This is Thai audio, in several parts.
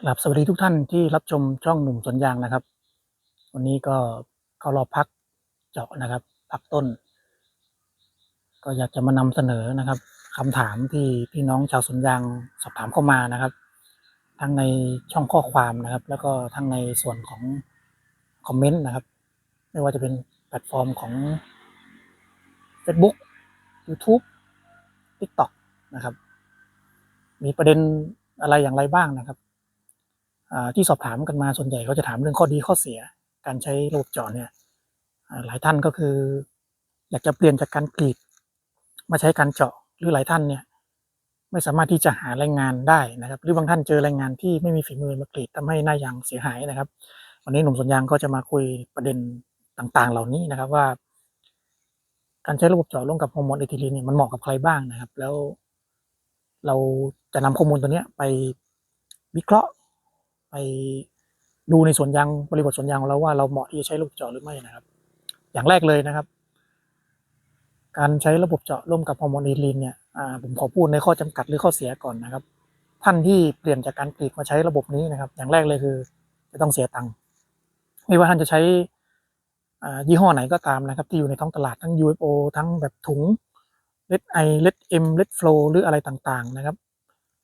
กลับสวัสดีทุกท่านที่รับชมช่องหนุ่มสวนยางนะครับ วันนี้ก็เข้ารอบพักเจาะนะครับพักต้น ก็อยากจะมานำเสนอนะครับคำถามที่พี่น้องชาวสวนยางสอบถามเข้ามานะครับ ทั้งในช่องข้อความนะครับ แล้วก็ทั้งในส่วนของคอมเมนต์นะครับ ไม่ว่าจะเป็นแพลตฟอร์มของ Facebook YouTube TikTok นะครับ มีประเด็นอะไรอย่างไรบ้างนะครับที่สอบถามกันมาส่วนใหญ่เขาจะถามเรื่องข้อดีข้อเสีย การใช้ระบบเจาะเนี่ยหลายท่านก็คือ อยากจะเปลี่ยนจากการกรีด มาใช้การเจาะหรือหลายท่านเนี่ยไม่สามารถที่จะหารายงานได้นะครับ หรือบางท่านเจอรายงานที่ไม่มีฝีมือมากรีดทำให้หน้ายางเสียหายนะครับ วันนี้หนุ่มสวนยางก็จะมาคุยประเด็นต่างๆ เหล่านี้นะครับว่า การใช้ระบบเจาะร่วมกับฮอร์โมนเอทิลีนเนี่ยมันเหมาะกับใครบ้างนะครับ แล้ว เราจะนำข้อมูลตัวเนี้ยไปวิเคราะห์ ไปดูในสวนยางบริบทสวนยางของเราว่าเราเหมาะที่จะใช้ระบบเจาะหรือไม่นะครับ อย่างแรกเลยนะครับ การใช้ระบบเจาะร่วมกับฮอร์โมนอทิลีนเนี่ยผมขอพูดในข้อจำกัดหรือข้อเสียก่อนนะครับ ท่านที่เปลี่ยนจากการกรีดมาใช้ระบบนี้นะครับ อย่างแรกเลยคือ จะต้องเสียตังค์ไม่ว่าท่านจะใช้ยี่ห้อไหนก็ตามนะครับ ที่อยู่ในท้องตลาดทั้ง UFO ทั้งแบบถุง เลดไอเลดเอ็มเลดโฟลหรืออะไรต่างๆนะครับ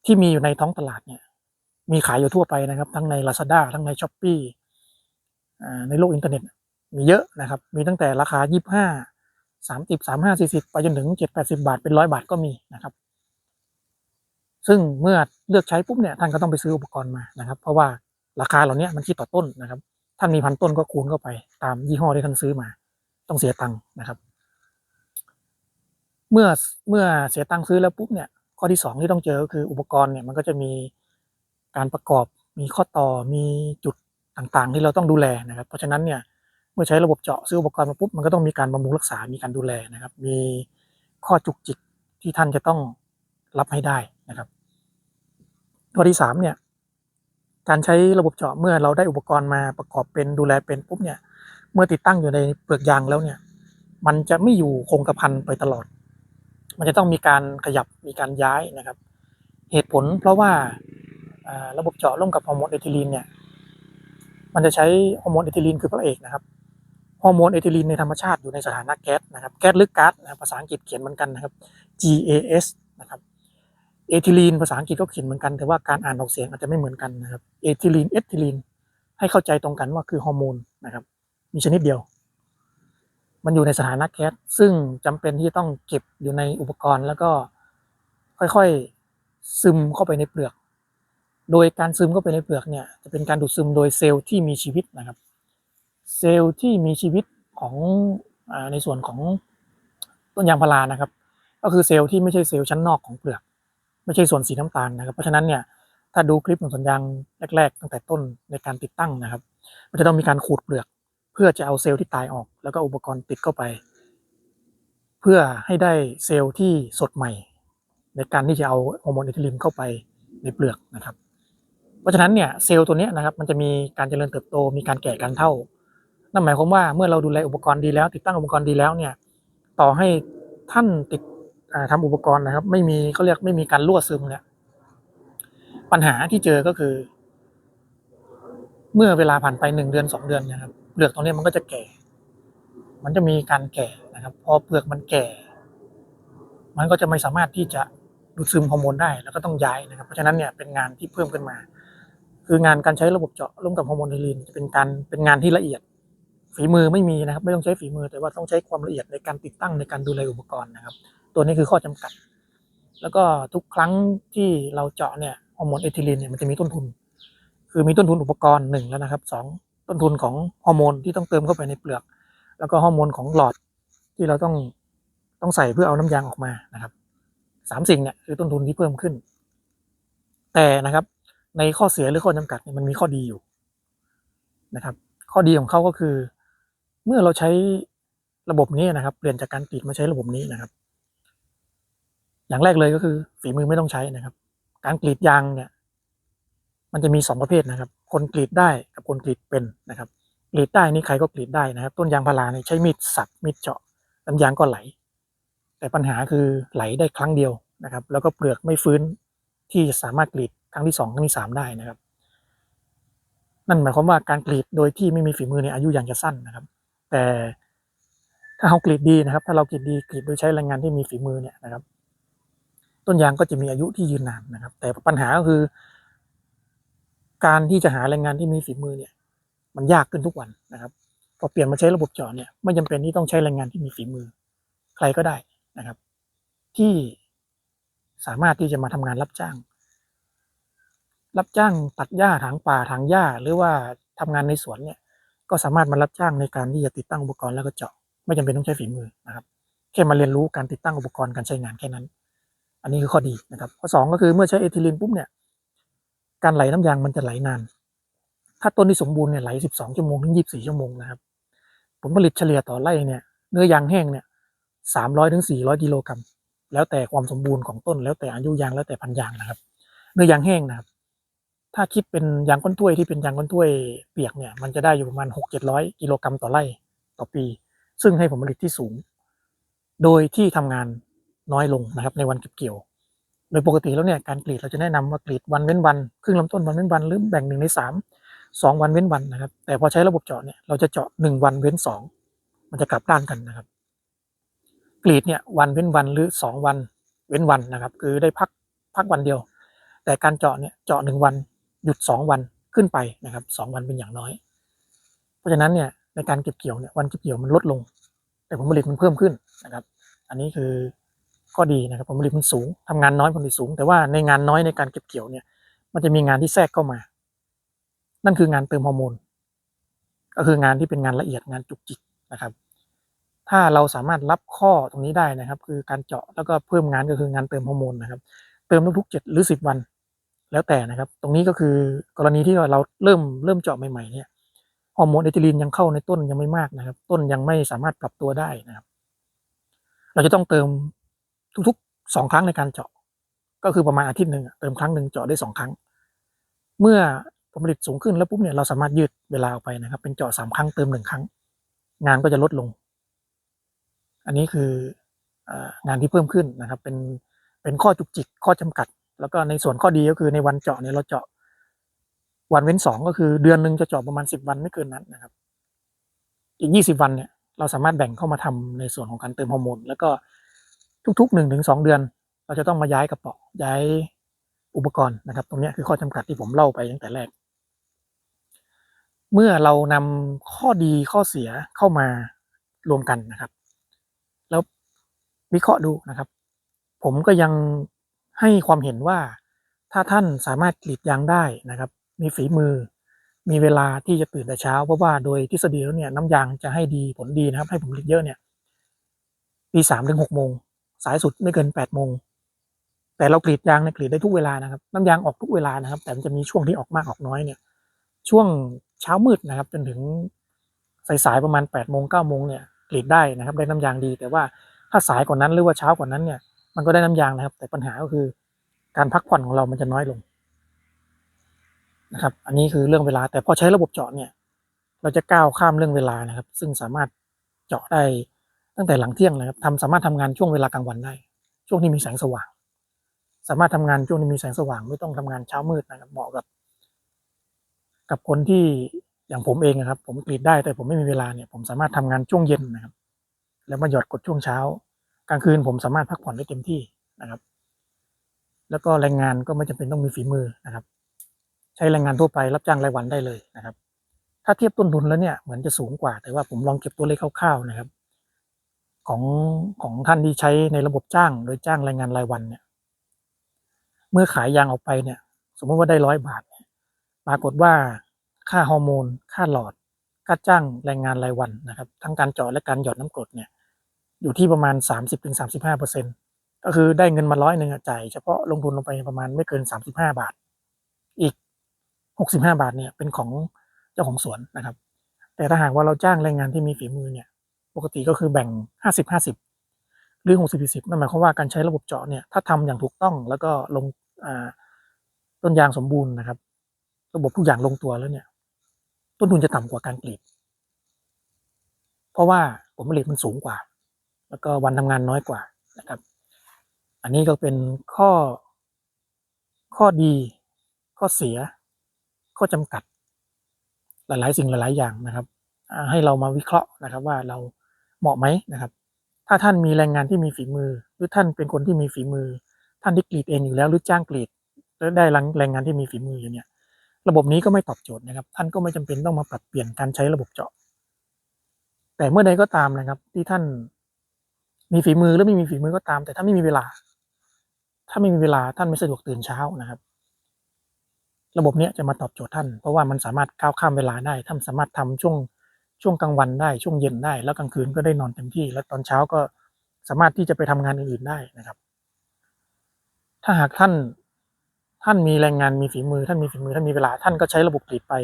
ที่มีอยู่ในท้องตลาดเนี่ย มีขายอยู่ทั่วไปนะครับ ทั้งใน Lazada ทั้งใน s h อ p e e ในโลกอินเทอร์เน็ต มีเยอะนะครับ มีตั้งแต่ราคา 25 30 35 40 ไปจนถึง 7 80 บาท เป็นร้อยบาทก็มีนะครับ ซึ่งเมื่อเลือกใช้ปุ๊บเนี่ยท่านก็ต้องไปซื้ออุปกรณ์มานะครับ เพราะว่าราคาเหล่านี้มันคิดต่อต้นนะครับ ท่านมีพันต้นก็คูณเข้าไปตามยี่ห้อที่ท่านซื้อมา ต้องเสียตังค์นะครับ เมื่อเมื่อเสียตังค์ซื้อแล้วปุ๊บเนี่ยข้อที่สองที่ต้องเจอก็คืออุปกรณ์เนี่ยมันก็จะมีการประกอบมีข้อต่อมีจุดต่างๆ ที่เราต้องดูแลนะครับ เพราะฉะนั้นเนี่ยเมื่อใช้ระบบเจาะซื้ออุปกรณ์มาปุ๊บมันก็ต้องมีการบำรุงรักษา มีการดูแลนะครับ มีข้อจุกจิกที่ท่านจะต้องรับให้ได้นะครับข้อที่สามเนี่ยการใช้ระบบเจาะเมื่อเราได้อุปกรณ์มาประกอบเป็นดูแลเป็นปุ๊บเนี่ยเมื่อติดตั้งอยู่ในเปลือกยางแล้วเนี่ยมันจะไม่อยู่คงกระพันไปตลอด มันจะต้องมีการขยับมีการย้ายนะครับ เหตุผลเพราะว่าระบบเจาะร่วมกับฮอร์โมนเอทิลีนเนี่ยมันจะใช้ฮอร์โมนเอทิลีนคือพระเอกนะครับฮอร์โมนเอทิลีนในธรรมชาติอยู่ในสถานะแก๊สนะครับแก๊สหรือก๊าซนะภาษาอังกฤษเขียนเหมือนกันนะครับ GAS นะครับเอทิลีนภาษาอังกฤษก็เขียนเหมือนกันแต่ว่าการอ่านออกเสียงอาจจะไม่เหมือนกันนะครับเอทิลีนเอทิลีนให้เข้าใจตรงกันว่าคือฮอร์โมนนะครับมีชนิดเดียว มันอยู่ในสถานะแก๊สซึ่งจำเป็นที่ต้องเก็บอยู่ในอุปกรณ์ แล้วก็ค่อยๆซึมเข้าไปในเปลือก โดยการซึมเข้าไปในเปลือกเนี่ยจะเป็นการดูดซึมโดยเซลล์ที่มีชีวิตนะครับ เซลล์ที่มีชีวิตของอในส่วนของต้นยางพารานะครับ ก็คือเซลล์ที่ไม่ใช่เซลล์ชั้นนอกของเปลือก ไม่ใช่ส่วนสีน้ำตาลนะครับ เพราะฉะนั้นเนี่ยถ้าดูคลิปของสัญญางแรก ๆ ตั้งแต่ต้นในการติดตั้งนะครับ มันจะต้องมีการขูดเปลือก พื่อจะเอาเซลล์ที่ตายออก แล้วก็อุปกรณ์ติดเข้าไป เพื่อให้ได้เซลล์ที่สดใหม่ ในการที่จะเอาฮอร์โมนเอทิลีนเข้าไปในเปลือกนะครับ เพราะฉะนั้นเนี่ยเซลล์ตัวนี้นะครับมันจะมีการเจริญเติบโตมีการแก่การเท่านั่นหมายความว่าเมื่อเราดูแลอุปกรณ์ดีแล้ว ติดตั้งอุปกรณ์ดีแล้วเนี่ยต่อให้ท่านติดอ่าทำอุปกรณ์นะครับ ไม่มีเขาเรียกไม่มีการรั่วซึมเนี่ยปัญหาที่เจอก็คือ เมื่อเวลาผ่านไปหนึ่งเดือนสองเดือนนะครับ เปลือกตรงนี้มันก็จะแก่ มันจะมีการแก่นะครับ พอเปลือกมันแก่ มันก็จะไม่สามารถที่จะดูดซึมฮอร์โมนได้แล้วก็ต้องย้ายนะครับ เพราะฉะนั้นเนี่ยเป็นงานที่เพิ่มขึ้นมา คืองานการใช้ระบบเจาะร่วมกับฮอร์โมนเอทิลีนจะเป็นการเป็นงานที่ละเอียด ฝีมือไม่มีนะครับ ไม่ต้องใช้ฝีมือแต่ว่าต้องใช้ความละเอียดในการติดตั้งในการดูแลอุปกรณ์นะครับ ตัวนี้คือข้อจำกัด แล้วก็ทุกครั้งที่เราเจาะเนี่ยฮอร์โมนเอทิลีนเนี่ยมันจะมีต้นทุน คือมีต้นทุนอุปกรณ์หนึ่งแล้วนะครับสอง ต้นทุนของฮอร์โมนที่ต้องเติมเข้าไปในเปลือก แล้วก็ฮอร์โมนของหลอดที่เราต้องต้องใส่เพื่อเอาน้ำยางออกมานะครับสามสิ่งเนี่ยคือต้นทุนที่เพิ่มขึ้น แต่นะครับ ในข้อเสียหรือข้อจำกัดเนี่ยมันมีข้อดีอยู่นะครับ ข้อดีของเขาก็คือ เมื่อเราใช้ระบบนี้นะครับ เปลี่ยนจากการกรีดมาใช้ระบบนี้นะครับ อย่างแรกเลยก็คือฝีมือไม่ต้องใช้นะครับ การกรีดยางเนี่ย มันจะมีสองประเภทนะครับ คนกรีดได้กับคนกรีดเป็นนะครับกรีดได้นี่ใครก็กรีดได้นะครับ ต้นยางพาราเนี่ยใช้มีดสับมีดเจาะน้ำยางก็ไหล แต่ปัญหาคือไหลได้ครั้งเดียวนะครับ แล้วก็เปลือกไม่ฟื้นที่สามารถกรีดครั้งที่สองครั้งที่สามได้นะครับ นั่นหมายความว่าการกรีดโดยที่ไม่มีฝีมือเนี่ยอายุยังจะสั้นนะครับ แต่ถ้าเรากรีดดีนะครับ ถ้าเรากรีดดีกรีดโดยใช้แรงงานที่มีฝีมือเนี่ยนะครับ ต้นยางก็จะมีอายุที่ยืนนานนะครับ แต่ปัญหาก็คือ การที่จะหาแรงงานที่มีฝีมือเนี่ย มันยากขึ้นทุกวันนะครับ พอเปลี่ยนมาใช้ระบบเจาะเนี่ยไม่จำเป็นที่ต้องใช้แรงงานที่มีฝีมือ ใครก็ได้นะครับ ที่สามารถที่จะมาทำงานรับจ้าง รับจ้างตัดหญ้าถางป่าถางหญ้า หรือว่าทำงานในสวนเนี่ยก็สามารถมารับจ้างในการที่จะติดตั้งอุปกรณ์แล้วก็เจาะไม่จำเป็นต้องใช้ฝีมือนะครับแค่มาเรียนรู้การติดตั้งอุปกรณ์การใช้งานแค่นั้น อันนี้คือข้อดีนะครับข้อสองก็คือเมื่อใช้เอทิลีนปุ๊บเนี่ย การไหลน้ำยางมันจะไหลนาน ถ้าต้นที่สมบูรณ์เนี่ยไหล 12 ชั่วโมงถึง 24 ชั่วโมงนะครับ ผลผลิตเฉลี่ยต่อไร่เนี่ย เนื้อยางแห้งเนี่ย 300ถึง400 กิโลกรัม แล้วแต่ความสมบูรณ์ของต้น แล้วแต่อายุยาง แล้วแต่พันยางนะครับ เนื้อยางแห้งนะครับ ถ้าคิดเป็นยางก้นถ้วยที่เป็นยางก้นถ้วยเปียกเนี่ย มันจะได้อยู่ประมาณ 6-700 กิโลกรัมต่อไร่ต่อปี ซึ่งให้ผลผลิตที่สูง โดยที่ทำงานน้อยลงนะครับในวันเก็บเกี่ยว โดยปกติแล้วเนี่ยการกรีดเราจะแนะนำว่ากรีดวันเว้นวันครึ่งลำต้นวันเว้นวันหรือแบ่งหนึ่งในสามสองวันเว้นวันนะครับ แต่พอใช้ระบบเจาะเนี่ยเราจะเจาะหนึ่งวันเว้นสองมันจะกลับด้านกันนะครับ กรีดเนี่ยวันเว้นวันหรือสองวันเว้นวันนะครับ คือได้พักพักวันเดียว แต่การเจาะเนี่ยเจาะหนึ่งวันหยุดสองวันขึ้นไปนะครับสองวันเป็นอย่างน้อย เพราะฉะนั้นเนี่ยในการเก็บเกี่ยวเนี่ยวันเก็บเกี่ยวมันลดลง แต่ผลผลิตมันเพิ่มขึ้นนะครับ อันนี้คือ ข้อดีนะครับผลผลิตมันสูงทำงานน้อยผลผลิตสูง แต่ว่าในงานน้อยในการเก็บเกี่ยวเนี่ย มันจะมีงานที่แทรกเข้ามา นั่นคืองานเติมฮอร์โมนก็คืองานที่เป็นงานละเอียดงานจุกจิกนะครับ ถ้าเราสามารถรับข้อตรงนี้ได้นะครับ คือการเจาะแล้วก็เพิ่มงานก็คืองานเติมฮอร์โมนนะครับ เติมทุกๆเจ็ดหรือสิบวัน แล้วแต่นะครับ ตรงนี้ก็คือกรณีที่เราเริ่มเริ่มเจาะใหม่ๆเนี่ยฮอร์โมนเอทิลีนยังเข้าในต้นยังไม่มากนะครับ ต้นยังไม่สามารถปรับตัวได้นะครับ เราจะต้องเติม ทุกๆสองครั้งในการเจาะ ก็คือประมาณอาทิตย์หนึ่งเติมครั้งหนึ่งเจาะได้สองครั้ง เมื่อผลผลิตสูงขึ้นแล้วปุ๊บเนี่ยเราสามารถยืดเวลาออกไปนะครับ เป็นเจาะสามครั้งเติมหนึ่งครั้ง งานก็จะลดลง อันนี้คือเอ่องานที่เพิ่มขึ้นนะครับ เป็นเป็นข้อจุกจิกข้อจำกัด แล้วก็ในส่วนข้อดีก็คือในวันเจาะเนี่ยเราเจาะวันเว้นสองก็คือเดือนหนึ่งจะเจาะประมาณสิบวันไม่เกินนั้นนะครับ อีกยี่สิบวันเนี่ยเราสามารถแบ่งเข้ามาทำในส่วนของการเติมฮอร์โมนแล้วก็ ทุกๆหนึ่งถึงสองเดือน เราจะต้องมาย้ายกระเป๋าย้ายอุปกรณ์นะครับ ตรงนี้คือข้อจำกัดที่ผมเล่าไปตั้งแต่แรก เมื่อเรานำข้อดีข้อเสียเข้ามารวมกันนะครับ แล้ววิเคราะห์ดูนะครับ ผมก็ยังให้ความเห็นว่าถ้าท่านสามารถกรีดยางได้นะครับ มีฝีมือ มีเวลาที่จะตื่นแต่เช้า เพราะว่าโดยทฤษฎีแล้วเนี่ยน้ำยางจะให้ดีผลดีนะครับ ให้ผลผลิตเยอะเนี่ยตีสามถึงหกโมง สายสุดไม่เกินแปดโมงแต่เรากรีดยางเนี่ยกรีดได้ทุกเวลานะครับ น้ำยางออกทุกเวลานะครับ แต่มันจะมีช่วงที่ออกมากออกน้อยเนี่ย ช่วงเช้ามืดนะครับ จนถึงสายๆประมาณแปดโมงเก้าโมงเนี่ยกรีดได้นะครับ ได้น้ำยางดี แต่ว่าถ้าสายกว่านั้นหรือว่าเช้ากว่านั้นเนี่ย มันก็ได้น้ำยางนะครับ แต่ปัญหาก็คือการพักผ่อนของเรามันจะน้อยลงนะครับ อันนี้คือเรื่องเวลา แต่พอใช้ระบบเจาะเนี่ย เราจะก้าวข้ามเรื่องเวลานะครับ ซึ่งสามารถเจาะได้ ตั้งแต่หลังเที่ยงนะครับทำสามารถทำงานช่วงเวลากลางวันได้ ช่วงที่มีแสงสว่าง สามารถทำงานช่วงที่มีแสงสว่าง ไม่ต้องทำงานเช้ามืดนะครับเหมาะกับ กับคนที่อย่างผมเองนะครับ ผมกรีดได้แต่ผมไม่มีเวลาเนี่ย ผมสามารถทำงานช่วงเย็นนะครับ แล้วมาหยอดกดช่วงเช้า กลางคืนผมสามารถพักผ่อนได้เต็มที่นะครับ แล้วก็แรงงานก็ไม่จำเป็นต้องมีฝีมือนะครับ ใช้แรงงานทั่วไปรับจ้างรายวันได้เลยนะครับ ถ้าเทียบต้นทุนแล้วเนี่ยเหมือนจะสูงกว่าแต่ว่าผมลองเก็บตัวเลขคร่าวๆนะครับ ของของท่านที่ใช้ในระบบจ้างโดยจ้างแรงงานรายวันเนี่ย เมื่อขายยางออกไปเนี่ย สมมติว่าได้ร้อยบาทปรากฏว่าค่าฮอร์โมน ค่าหลอด ค่าจ้างแรงงานรายวันนะครับ ทั้งการเจาะและการหยอดน้ำกรดเนี่ยอยู่ที่ประมาณ 30-35เปอร์เซ็นก็คือได้เงินมาร้อยหนึ่งอะจ่ายเฉพาะลงทุนลงไปประมาณไม่เกิน 35 บาท อีก 65 บาทเนี่ยเป็นของเจ้าของสวนนะครับ แต่ถ้าหากว่าเราจ้างแรงงานที่มีฝีมือเนี่ย ปกติก็คือแบ่ง 50-50 หรือ 60-40 นั่นหมายความว่าการใช้ระบบเจาะเนี่ยถ้าทำอย่างถูกต้องแล้วก็ลงต้นยางสมบูรณ์นะครับ ระบบทุกอย่างลงตัวแล้วเนี่ย ต้นทุนจะต่ำกว่าการกรีด เพราะว่าผลผลิตมันสูงกว่า แล้วก็วันทำงานน้อยกว่านะครับ อันนี้ก็เป็นข้อข้อดี ข้อเสีย ข้อจำกัด หลาย ๆ สิ่งหลาย ๆ อย่างนะครับ ให้เรามาวิเคราะห์นะครับว่าเรา เหมาะไหมนะครับ ถ้าท่านมีแรงงานที่มีฝีมือ หรือท่านเป็นคนที่มีฝีมือ ท่านที่กรีดเองอยู่แล้วหรือจ้างกรีดแล้วได้แรงงานที่มีฝีมืออยู่เนี่ยระบบนี้ก็ไม่ตอบโจทย์นะครับ ท่านก็ไม่จำเป็นต้องมาปรับเปลี่ยนการใช้ระบบเจาะ แต่เมื่อใดก็ตามนะครับ ที่ท่านมีฝีมือหรือไม่มีฝีมือก็ตาม แต่ถ้าไม่มีเวลา ถ้าไม่มีเวลาท่านไม่สะดวกตื่นเช้านะครับ ระบบนี้จะมาตอบโจทย์ท่าน เพราะว่ามันสามารถก้าวข้ามเวลาได้ ท่านสามารถทำช่วง ช่วงกลางวันได้ช่วงเย็นได้ แล้วกลางคืนก็ได้นอนเต็มที่ แล้วตอนเช้าก็สามารถที่จะไปทำงานอื่นๆได้นะครับ ถ้าหากท่านท่านมีแรงงานมีฝีมือท่านมีฝีมือท่านมีเวลาท่านก็ใช้ระบบกรีดไป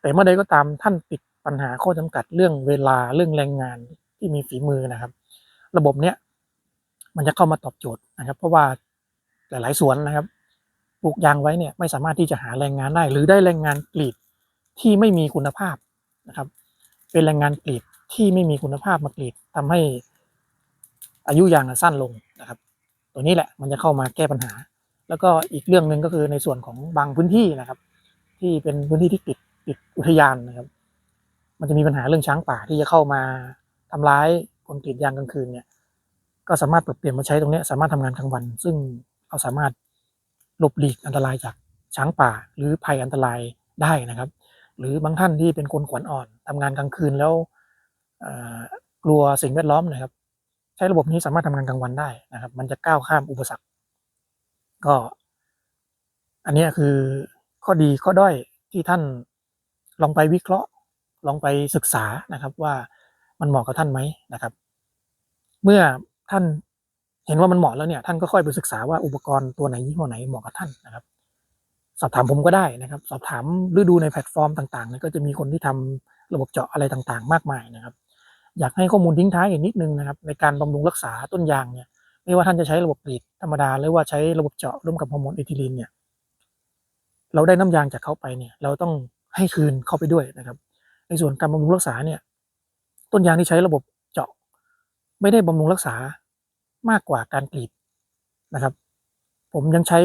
แต่เมื่อใดก็ตามท่านติดปัญหาข้อจำกัดเรื่องเวลาเรื่องแรงงานที่มีฝีมือนะครับ ระบบเนี้ยมันจะเข้ามาตอบโจทย์นะครับ เพราะว่าหลายๆสวนนะครับปลูกยางไว้เนี่ยไม่สามารถที่จะหาแรงงานได้ หรือได้แรงงานกรีดที่ไม่มีคุณภาพนะครับ เป็นแรงงานกรีดที่ไม่มีคุณภาพมากรีดทำให้อายุยางสั้นลงนะครับ ตัวนี้แหละมันจะเข้ามาแก้ปัญหา แล้วก็อีกเรื่องหนึ่งก็คือในส่วนของบางพื้นที่นะครับ ที่เป็นพื้นที่ที่ติดติดอุทยานนะครับ มันจะมีปัญหาเรื่องช้างป่าที่จะเข้ามาทำร้ายคนกรีดยางกลางคืนเนี่ย ก็สามารถปรับเปลี่ยนมาใช้ตรงนี้สามารถทำงานกลางวัน ซึ่งเราสามารถหลบหลีกอันตรายจากช้างป่าหรือภัยอันตรายได้นะครับ หรือบางท่านที่เป็นคนขวัญอ่อนทำงานกลางคืนแล้วกลัวสิ่งแวดล้อมนะครับ ใช้ระบบนี้สามารถทำงานกลางวันได้นะครับ มันจะก้าวข้ามอุปสรรค ก็ อันนี้คือข้อดีข้อด้อยที่ท่านลองไปวิเคราะห์ ลองไปศึกษานะครับว่ามันเหมาะกับท่านไหมนะครับ เมื่อท่านเห็นว่ามันเหมาะแล้วเนี่ย ท่านก็ค่อยไปศึกษาว่าอุปกรณ์ตัวไหนยี่ห้อไหนเหมาะกับท่านนะครับ สอบถามผมก็ได้นะครับ สอบถามหรือดูในแพลตฟอร์มต่างๆเนี่ยก็จะมีคนที่ทำระบบเจาะอะไรต่างๆ มากมายนะครับ อยากให้ข้อมูลทิ้งท้ายอีกนิดนึงนะครับ ในการบำรุงรักษาต้นยางเนี่ยไม่ว่าท่านจะใช้ระบบกรีดธรรมดาหรือว่าใช้ระบบเจาะร่วมกับฮอร์โมนเอทิลีนเนี่ยเราได้น้ำยางจากเขาไปเนี่ยเราต้องให้คืนเข้าไปด้วยนะครับ ในส่วนการบำรุงรักษาเนี่ยต้นยางที่ใช้ระบบเจาะ ไม่ได้บำรุงรักษามากกว่าการกรีดนะครับ ผมยังใช้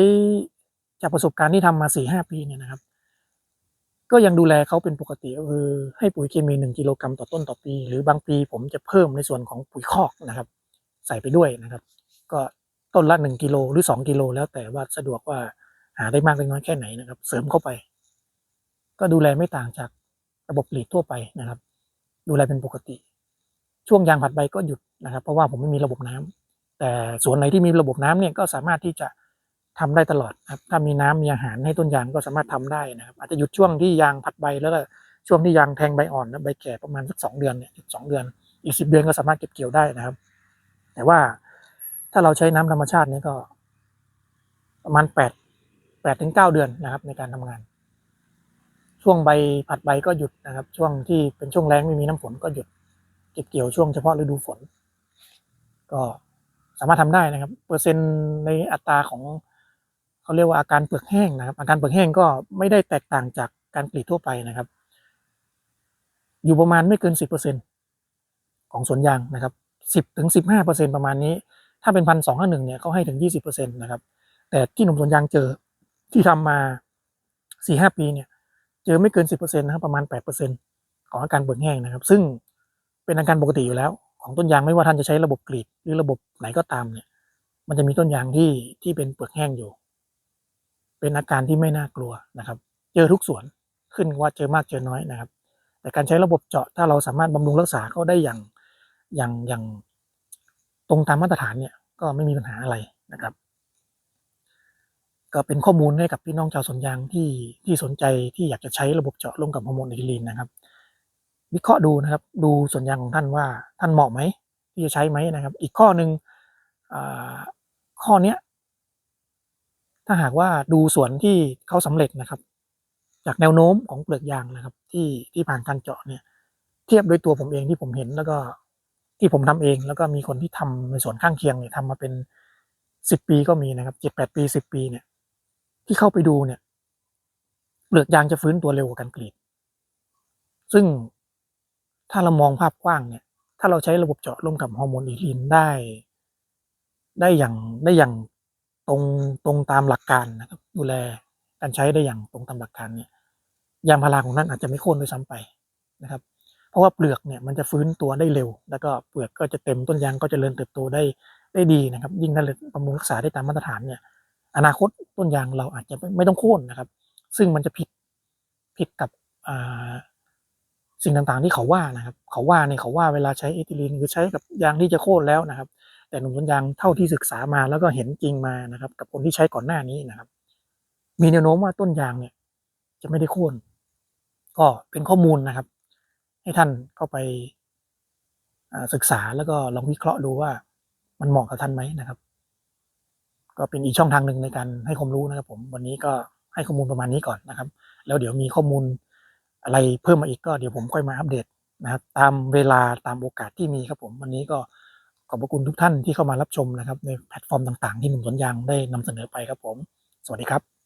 จากประสบการณ์ที่ทำมาสี่ห้าปีเนี่ยนะครับ ก็ยังดูแลเขาเป็นปกติคือให้ปุ๋ยเคมีหนึ่งกิโลกรัมต่อต้นต่อปี หรือบางปีผมจะเพิ่มในส่วนของปุ๋ยคอกนะครับ ใส่ไปด้วยนะครับ ก็ต้นละหนึ่งกิโลหรือสองกิโลแล้วแต่ว่าสะดวกว่าหาได้มากได้น้อยแค่ไหนนะครับ เสริมเข้าไป ก็ดูแลไม่ต่างจากระบบปลีดทั่วไปนะครับ ดูแลเป็นปกติ ช่วงยางผัดใบก็หยุดนะครับ เพราะว่าผมไม่มีระบบน้ำแต่สวนไหนที่มีระบบน้ำเนี่ยก็สามารถที่จะ ทำได้ตลอดครับถ้ามีน้ำมีอาหารให้ต้นยางก็สามารถทำได้นะครับ อาจจะหยุดช่วงที่ยางผัดใบแล้วก็ช่วงที่ยางแทงใบอ่อนและใบแก่ประมาณสักสองเดือนเนี่ยสองเดือน อีกสิบเดือนก็สามารถเก็บเกี่ยวได้นะครับ แต่ว่าถ้าเราใช้น้ำธรรมชาติเนี่ยก็ ประมาณแปดแปดถึงเก้าเดือนนะครับ ในการทำงาน ช่วงใบผัดใบก็หยุดนะครับ ช่วงที่เป็นช่วงแรงไม่มีน้ำฝนก็หยุด เก็บเกี่ยวช่วงเฉพาะฤดูฝน ก็สามารถทำได้นะครับ เปอร์เซ็นต์ในอัตราของ เขาเรียกว่าอาการเปลือกแห้งนะครับ อาการเปลือกแห้งก็ไม่ได้แตกต่างจากการกรีดทั่วไปนะครับ อยู่ประมาณไม่เกินสิบเปอร์เซ็นของสวนยางนะครับสิบถึงสิบห้าเปอร์เซ็นประมาณนี้ ถ้าเป็นพันสองห้าหนึ่งเนี่ยเขาให้ถึงยี่สิบเปอร์เซ็นตนะครับ แต่ที่หนุ่มสวนยางเจอที่ทำมาสี่ห้าปีเนี่ยเจอไม่เกินสิบเปอร์เซ็นนะครับประมาณแปดเปอร์เซ็นของอาการเปลือกแห้งนะครับ ซึ่งเป็นอาการปกติอยู่แล้ว ของต้นยางไม่ว่าท่านจะใช้ระบบกรีดหรือระบบไหนก็ตามเนี่ยมันจะมีต้นยางที่ที่เป็นเปลือกแห้งอยู่ เป็นอาการที่ไม่น่ากลัวนะครับ เจอทุกสวนขึ้นว่าเจอมากเจอน้อยนะครับ แต่การใช้ระบบเจาะถ้าเราสามารถบำรุงรักษาเขาได้อย่างอย่างอย่างตรงตามมาตรฐานเนี่ยก็ไม่มีปัญหาอะไรนะครับ ก็เป็นข้อมูลให้กับพี่น้องชาวสวนยางที่ที่สนใจที่อยากจะใช้ระบบเจาะร่วมกับฮอร์โมนอิทิลีนนะครับวิเคราะห์ดูนะครับ ดูสวนยางของท่านว่าท่านเหมาะไหมที่จะใช้ไหมนะครับ อีกข้อหนึ่งข้อเนี้ย ถ้าหากว่าดูสวนที่เขาสำเร็จนะครับ จากแนวโน้มของเปลือกยางนะครับ ที่ที่ผ่านการเจาะเนี่ย เทียบโดยตัวผมเองที่ผมเห็นแล้วก็ที่ผมทำเอง แล้วก็มีคนที่ทำในสวนข้างเคียงเนี่ยทำมาเป็นสิบปีก็มีนะครับเจ็ดแปดปีสิบปีเนี่ย ที่เข้าไปดูเนี่ยเปลือกยางจะฟื้นตัวเร็วกว่าการกรีด ซึ่งถ้าเรามองภาพกว้างเนี่ย ถ้าเราใช้ระบบเจาะร่วมกับฮอร์โมนอีลินได้ ได้อย่างได้อย่าง ตรงตรงตามหลักการนะครับ ดูแลการใช้ได้อย่างตรงตามหลักการเนี่ยยางพาราของท่านอาจจะไม่โค่นด้วยซ้ำไปนะครับ เพราะว่าเปลือกเนี่ยมันจะฟื้นตัวได้เร็ว แล้วก็เปลือกก็จะเต็มต้นยางก็จะเจริญเติบโตได้ได้ดีนะครับ ยิ่งถ้าเราบำรุงรักษาได้ตามมาตรฐานเนี่ย อนาคตต้นยางเราอาจจะไม่ไม่ต้องโค่นนะครับ ซึ่งมันจะผิดผิดกับสิ่งต่างๆที่เขาว่านะครับ เขาว่าเนี่ยเขาว่าเวลาใช้เอทิลีนคือใช้กับยางที่จะโค่นแล้วนะครับ แต่หนุ่มสวนยางเท่าที่ศึกษามาแล้วก็เห็นจริงมานะครับ กับคนที่ใช้ก่อนหน้านี้นะครับ มีแนวโน้มว่าต้นยางเนี่ย จะไม่ได้โค่นก็เป็นข้อมูลนะครับ ให้ท่านเข้าไปศึกษาแล้วก็ลองวิเคราะห์ดูว่ามันเหมาะกับท่านไหมนะครับ ก็เป็นอีกช่องทางหนึ่งในการให้ความรู้นะครับ ผมวันนี้ก็ให้ข้อมูลประมาณนี้ก่อนนะครับ แล้วเดี๋ยวมีข้อมูลอะไรเพิ่มมาอีกก็เดี๋ยวผมค่อยมาอัปเดตนะครับ ตามเวลาตามโอกาสที่มีครับผม วันนี้ก็ ขอบพระคุณทุกท่านที่เข้ามารับชมนะครับในแพลตฟอร์มต่างๆ ที่หนุ่มสวนยางได้นำเสนอไปครับผม สวัสดีครับ